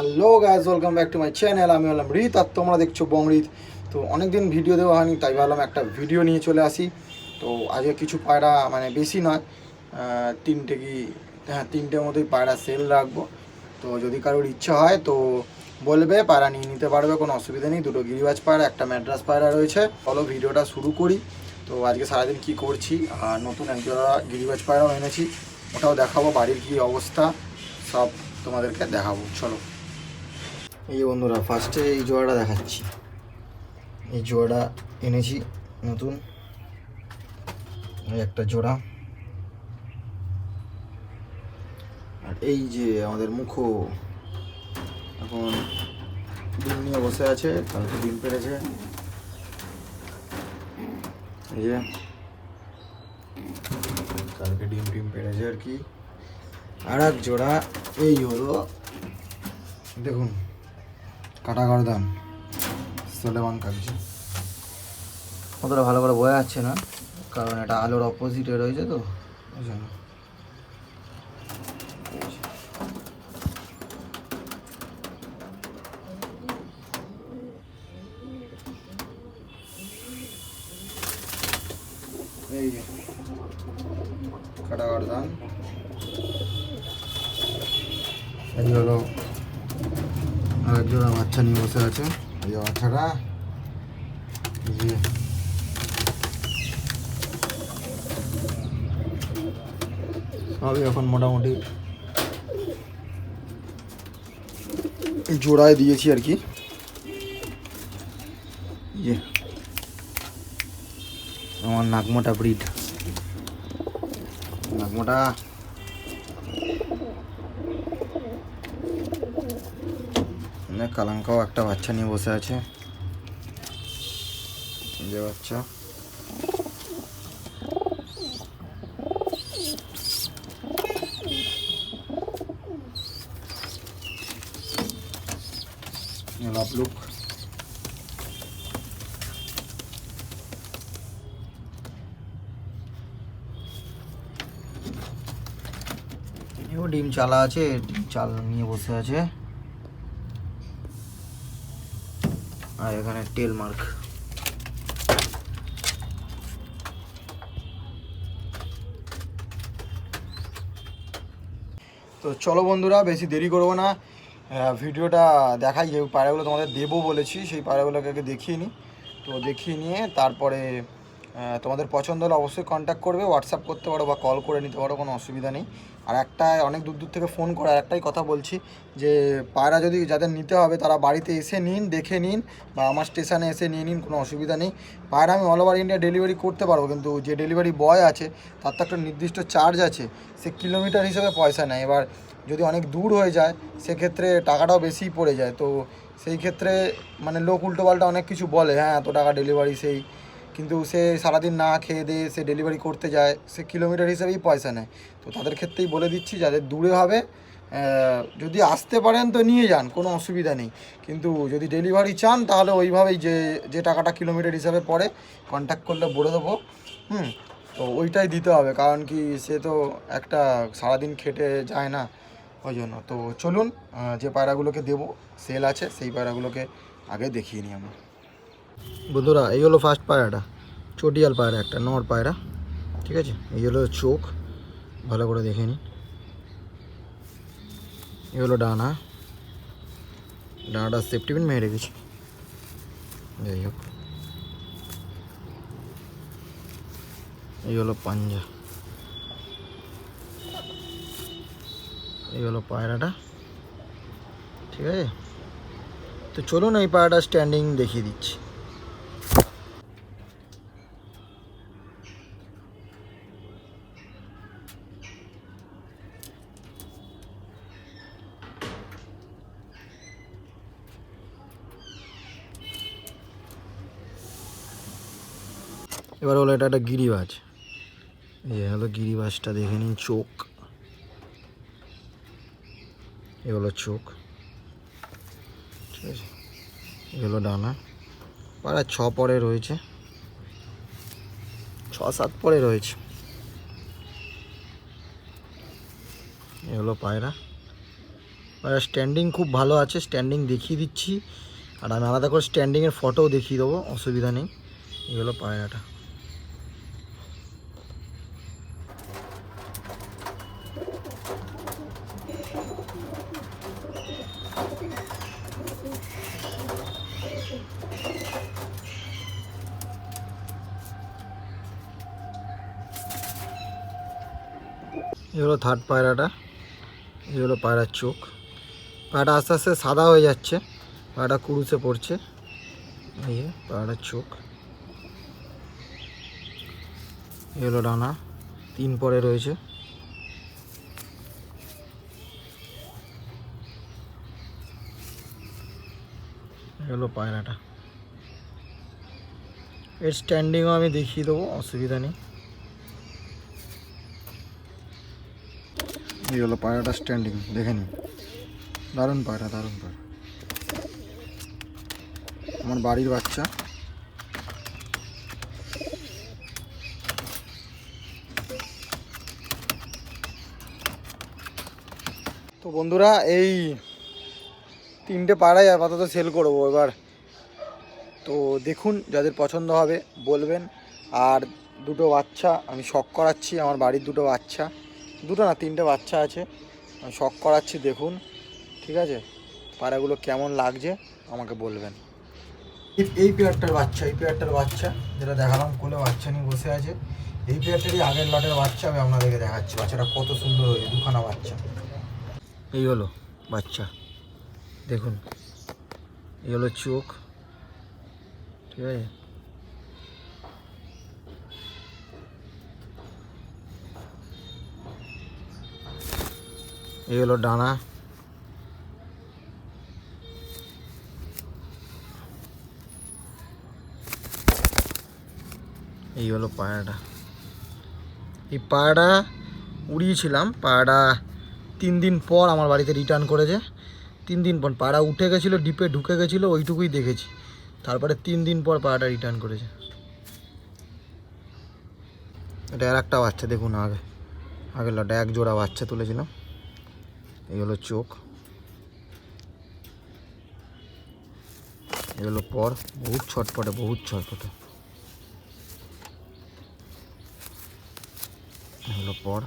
Hello guys welcome back to my channel আমি হলাম রিত আর তোমরা দেখছ বংরিত তো অনেকদিন ভিডিও দেওয়া হয়নি, তাই ভাবলাম একটা ভিডিও নিয়ে চলে আসি। তো আজকে কিছু পায়রা মানে বেশি নয় তিনটে কি হ্যাঁ তিনটের মতোই পায়রা সেল রাখব। তো যদি কারোর ইচ্ছা হয়, তো বলবে, পায়রা নিয়ে নিতে পারবে, কোনো অসুবিধা নেই। দুটো গিরিবাজ পায়রা, একটা ম্যাড্রাস পায়রা রয়েছে। চলো ভিডিওটা শুরু করি। তো আজকে সারাদিন কি করছি, আর নতুন একজোড়া গিরিবাজ পায়রাও এনেছি। ওটাও দেখাবো, বাড়ির কি অবস্থা, সব তোমাদেরকে দেখাবো। চলো। এই বন্ধুরা ফার্স্টে এই জোড়াটা দেখাচ্ছি। এই জোড়াটা এনেছি নতুন। এই একটা জোড়া। আর এই যে আমাদের মুখো, এখন ডিম নিয়ে বসে আছে, কালকে ডিম পেরেছে এই যে, কালকে ডিম টিম পেরেছে আর কি। আর এক জোড়া, এই হলো, দেখুন। কাটা গরদান সোলেমান কাগজি অতটা ভালো করে বোঝা যাচ্ছে না কারণ এটা আলোর অপোজিটে রয়েছে তো। এই যে কাটা গরদান এই হলো আর জোড়া বাচ্চা নিয়ে বসে আছে। এই যে বাচ্চাটা। এই যে। সবই এখন মোটামুটি জোড়ায় দিয়েছি আর কি। এই যে। আমার নাগমোটা ব্রিড। নাগমোটা মানে কালাঙ্কাও একটা বাচ্চা নিয়ে বসে আছে। যে বাচ্চা লাভলুক ডিম চালা আছে, ডিম চাল নিয়ে বসে আছে। আর এখানে টেল মার্ক তো চলো বন্ধুরা, বেশি দেরি করব না। ভিডিওটা দেখাই, যে পায়রাগুলো তোমাদের দেবো বলেছি, সেই পায়রাগুলোকে আগে দেখিয়ে নিই তো দেখিয়ে নিয়ে তারপরে তোমাদের পছন্দ হলে অবশ্যই কন্ট্যাক্ট করবে হোয়াটসঅ্যাপ করতে পারো বা কল করে নিতে পারো, কোনো অসুবিধা নেই। আর একটা অনেক দূর দূর থেকে ফোন করে একটাই কথা বলছি যে, পায়রা যদি যাদের নিতে হবে, তারা বাড়িতে এসে নিন, দেখে নিন, বা আমার স্টেশনে এসে নিয়ে নিন, কোনো অসুবিধা নেই। পায়রা আমি অল ওভার ইন্ডিয়া ডেলিভারি করতে পারব, কিন্তু যে ডেলিভারি বয় আছে, তার তো একটা নির্দিষ্ট চার্জ আছে, সে কিলোমিটার হিসেবে পয়সা নেয়। এবার যদি অনেক দূর হয়ে যায়, সেক্ষেত্রে টাকাটাও বেশি পড়ে যায়। তো সেই ক্ষেত্রে মানে লোক উল্টোপাল্টা অনেক কিছু বলে হ্যাঁ এত টাকা ডেলিভারি সেই কিন্তু সে সারাদিন না খেয়ে দিয়ে সে ডেলিভারি করতে যায়, সে কিলোমিটার হিসেবেই পয়সা নেয়। তো তাদের ক্ষেত্রেই বলে দিচ্ছি, যাদের দূরে হবে যদি আসতে পারেন তো নিয়ে যান, কোনো অসুবিধা নেই। কিন্তু যদি ডেলিভারি চান, তাহলে ওইভাবেই যে যে টাকাটা কিলোমিটার হিসাবে পড়ে কন্ট্যাক্ট করলে বলে দেবো। হুম, তো ওইটাই দিতে হবে, কারণ কি সে তো একটা সারাদিন খেটে যায় না, ওই জন্য। তো চলুন যে পায়রাগুলোকে দেবো সেল আছে, সেই পায়রাগুলোকে আগে দেখিয়ে নিই আমরা। বন্ধুরা, এই হলো ফার্স্ট পায়রাটা। চটিয়াল পায়রা একটা, নর পায়রা, ঠিক আছে? এই হলো চোখ, ভালো করে দেখে নিন। এই হলো ডানা। ডানাটা সেফটি পিন মেরে রেখেছি। যাই হোক। এই হলো পাঞ্জা। এই হলো পায়রাটা। ঠিক আছে? তো চলুন এই পায়রাটা স্ট্যান্ডিং দেখিয়ে দিচ্ছি। এবার হলো এটা একটা গিরিবাজ। এই হলো গিরিবাজটা দেখে নিন, চোখ। এ হলো চোখ। ঠিক আছে? ডানা। পাড়া ছ পরে রয়েছে। ছ সাত পরে রয়েছে। এ হলো পায়রা। পায়রা স্ট্যান্ডিং খুব ভালো আছে স্ট্যান্ডিং দেখিয়ে দিচ্ছি। আর আমি আলাদা করে স্ট্যান্ডিংয়ের ফটোও দেখিয়ে দেবো, অসুবিধা নেই। এই হলো পায়রাটা। এই হলো থার্ড পায়রাটা, এই হলো পায়রার চোখ। পায়রাটা আস্তে আস্তে সাদা হয়ে যাচ্ছে, পায়রাটা কুরুসে পড়ছে। এই পায়রাটার চোখ। এই হলো ডানা, তিন পরে রয়েছে। হলো পায়রাটা। এর স্ট্যান্ডিংও আমি দেখিয়ে দেবো, অসুবিধা নেই। এই হলো পায়রাটা স্ট্যান্ডিং দেখে নিন। দারুণ পায়রা দারুণ পায়রা। আমার বাড়ির বাচ্চা। তো বন্ধুরা, এই তিনটে পায়রাই আপাতত সেল করব এবার। তো দেখুন, যাদের পছন্দ হবে, বলবেন। আর দুটো বাচ্চা, আমি শখ করাচ্ছি, আমার বাড়ির দুটো বাচ্চা। দুটো না, তিনটে বাচ্চা আছে। আমি শখ করাচ্ছি, দেখুন। ঠিক আছে? পায়রাগুলো কেমন লাগছে, আমাকে বলবেন। এই পেয়ারটার বাচ্চা, এই পেয়ারটার বাচ্চা, যেটা দেখালাম, কোলে বাচ্চা নিয়ে বসে আছে। এই পেয়ারটারই আগের লটের বাচ্চা, আমি আপনাদেরকে দেখাচ্ছি। বাচ্চাটা কত সুন্দর হয়েছে, দুখানা বাচ্চা। এই হলো বাচ্চা। দেখুন। এই হলো চোখ। ঠিক আছে? এই হলো ডানা। এই হলো পায়রাটা। এই পায়রাটা উড়িয়েছিলাম। পায়রাটা তিন দিন পর আমার বাড়িতে রিটার্ন করেছে। তিন দিন পর পায়রা উঠে গেছিল ডিপে ঢুকে গেছিল, ওইটুকুই দেখেছি। তারপরে তিন দিন পর পায়রাটা রিটার্ন করেছে। এটা আর একটা বাচ্চা, দেখুন আগে। আগের লটা, এক জোড়া বাচ্চা তুলেছিলাম। এই হলো চোখ। এই হলো পর। বহুত ছটপটে বহুত ছটপটে। হলো পর।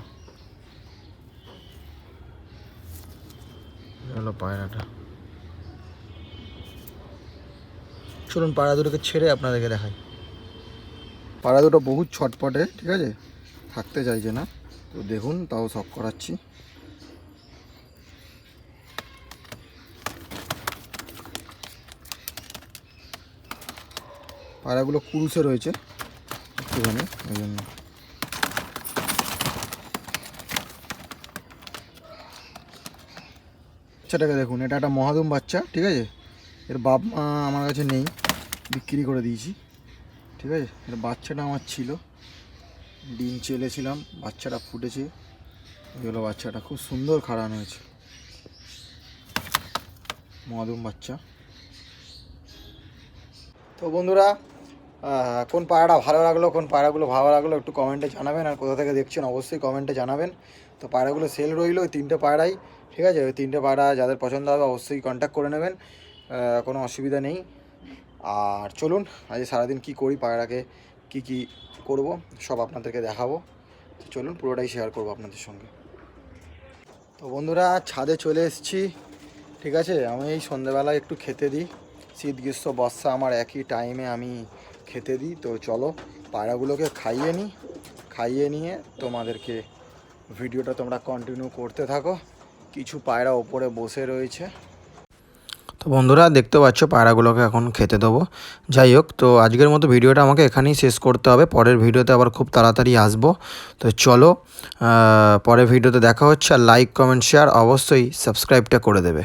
হলো পায়রাটা। চলুন পায়রা দুটোকে ছেড়ে আপনাদেরকে দেখাই। পায়রা দুটো বহুত ছটপটে, ঠিক আছে? থাকতে চাইছে না। তো দেখুন, তাও শখ করাচ্ছি। পায়রাগুলো কুরুসে রয়েছে একটুখানি ওই জন্য। বাচ্চাটাকে দেখুন, এটা একটা মহাদম বাচ্চা, ঠিক আছে? এর বাপ মা আমার কাছে নেই, বিক্রি করে দিয়েছি, ঠিক আছে? এর বাচ্চাটা আমার ছিল, ডিম চেলেছিলাম, বাচ্চাটা ফুটেছে এগুলো বাচ্চাটা, খুব সুন্দর খাড়ানো হয়েছে। মহাদম বাচ্চা। তো বন্ধুরা কোন পায়রাটা ভালো লাগল, কোন পায়রাগুলো ভালো লাগল একটু কমেন্টে জানাবেন, আর কোথা থেকে দেখছেন অবশ্যই কমেন্টে জানাবেন। তো পায়রাগুলো সেল রইল ওই তিনটে পায়রাই ঠিক আছে? ওই তিনটে পায়রা যাদের পছন্দ হবে অবশ্যই কন্ট্যাক্ট করে নেবেন কোনো অসুবিধা নেই। আর চলুন, আজ সারাদিন কি করি পায়রাকে কি কি করব, সব আপনাদেরকে দেখাবো। তো চলুন, পুরোটাই শেয়ার করব আপনাদের সঙ্গে। তো বন্ধুরা, ছাদে চলে এসেছি, ঠিক আছে? আমি এই সন্ধেবেলায় একটু খেতে দিই। শীত, গ্রীষ্ম, বর্ষা, আমার একই টাইমে আমি খেতে দিই। তো চলো পায়রাগুলোকে খাইয়ে নিই। খাইয়ে নিয়ে তোমাদেরকে ভিডিওটা তোমরা কন্টিনিউ করতে থাকো। কিছু পায়রা ওপরে বসে রয়েছে। তো বন্ধুরা, দেখতে পাচ্ছ পায়রাগুলোকে এখন খেতে দেবো। যাই হোক, তো আজকের মতো ভিডিওটা আমাকে এখানেই শেষ করতে হবে। পরের ভিডিওতে আবার খুব তাড়াতাড়ি আসব। তো চলো পরের ভিডিওতে দেখা হচ্ছে। আর লাইক কমেন্ট শেয়ার অবশ্যই সাবস্ক্রাইবটা করে দেবে।